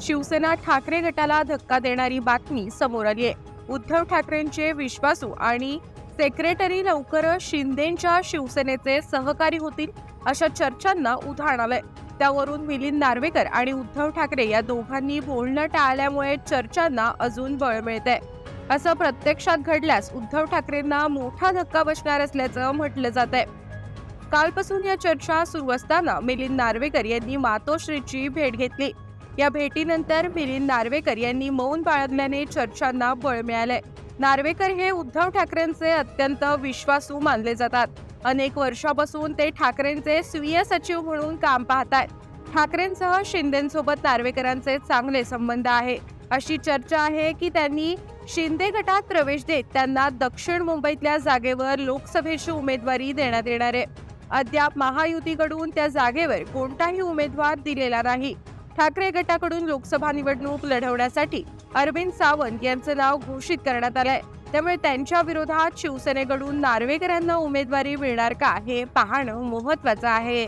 शिवसेना ठाकरे गटाला धक्का देणारी बातमी समोर आली आहे. उद्धव ठाकरेंचे विश्वासू आणि सेक्रेटरी लवकरच शिंदेच्या शिवसेनेचे सहकारी होतील अशा चर्चांना उधाण आलंय. त्यावरून मिलिंद नार्वेकर आणि उद्धव ठाकरे या दोघांनी बोलणं टाळल्यामुळे चर्चांना अजून बळ मिळतंय. असं प्रत्यक्षात घडल्यास उद्धव ठाकरेंना मोठा धक्का बसणार असल्याचं म्हटलं जात आहे कालपासून या चर्चा सुरू असताना मिलिंद नार्वेकर यांनी मातोश्रीची भेट घेतली. या भेटीनंतर मिलिंद नार्वेकर यांनी मौन बाळगल्याने चर्चांना बळ मिळालंय. नार्वेकर हे उद्धव ठाकरेंचे अत्यंत विश्वासू मानले जातात. अनेक वर्षापासून ते ठाकरेंचे स्वीय सचिव म्हणून काम पाहतात ठाकरेंसह शिंदेसोबत नार्वेकरांचे चांगले संबंध आहे. अशी चर्चा आहे की त्यांनी शिंदे गटात प्रवेश देत त्यांना दक्षिण मुंबईतल्या जागेवर लोकसभेची उमेदवारी देण्यात येणार आहे. अद्याप महायुतीकडून त्या जागेवर कोणताही उमेदवार दिलेला नाही. ठाकरे गटाकडून लोकसभा निवडणूक लढवण्यासाठी अरविंद सावंत यांचं नाव घोषित करण्यात आलंय त्यामुळे त्यांच्या विरोधात शिवसेनेकडून नार्वेकरांना उमेदवारी मिळणार का हे पाहणं महत्वाचं आहे.